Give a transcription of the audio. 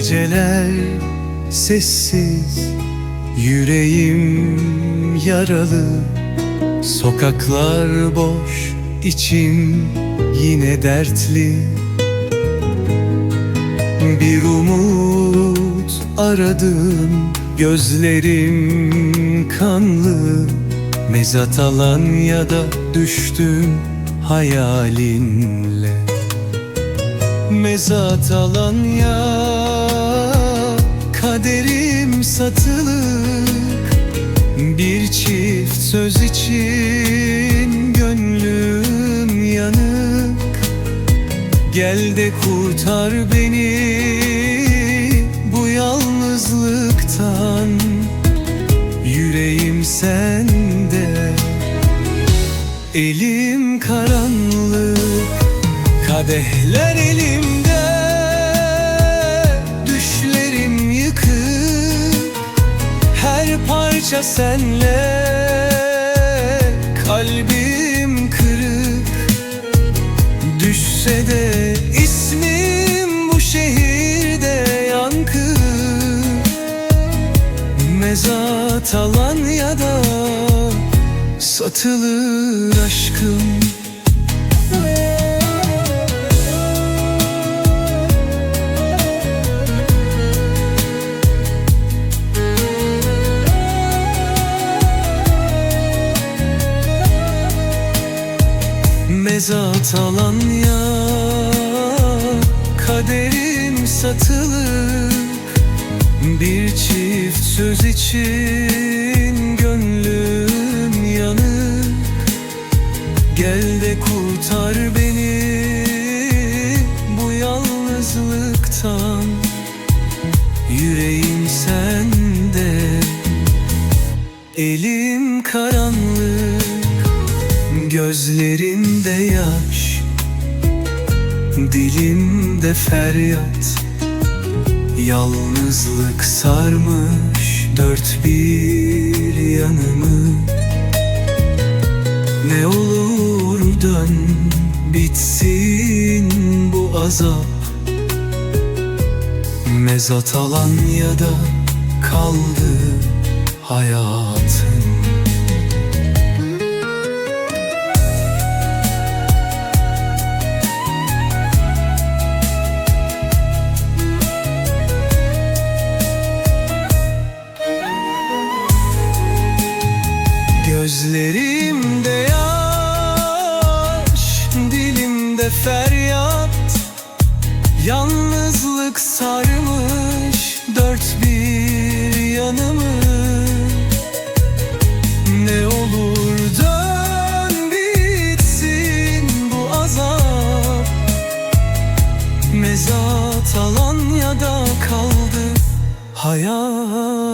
Geceler sessiz Yüreğim yaralı. Sokaklar boş içim yine dertli. Bir umut aradım Gözlerim kanlı. Mezat alan ya da düştüm hayalinle. Mezat alan ya Kaderim satılık. Bir çift söz için Gönlüm yanık. Gel de kurtar beni Bu yalnızlıktan. Yüreğim sende. Elim karanlık. Kadehler elimde Parça senle. Kalbim kırık. Düşse de ismim bu şehirde yankı. Mezat alan ya da Satılır aşkım Mezat alan ya Kaderim satılık Bir çift söz için Gönlüm yanık Gel de kurtar beni Bu yalnızlıktan. Yüreğim sende Elim karanlık Gözlerimde yaş Dilimde feryat Yalnızlık sarmış dört bir yanımı. Ne olur dön bitsin bu azap. Mezat alan ya da kaldı hayatın feryat Yalnızlık sarmış dört bir yanımı. Ne olur dön bitsin bu azap. Mezat alan ya da kaldı hayat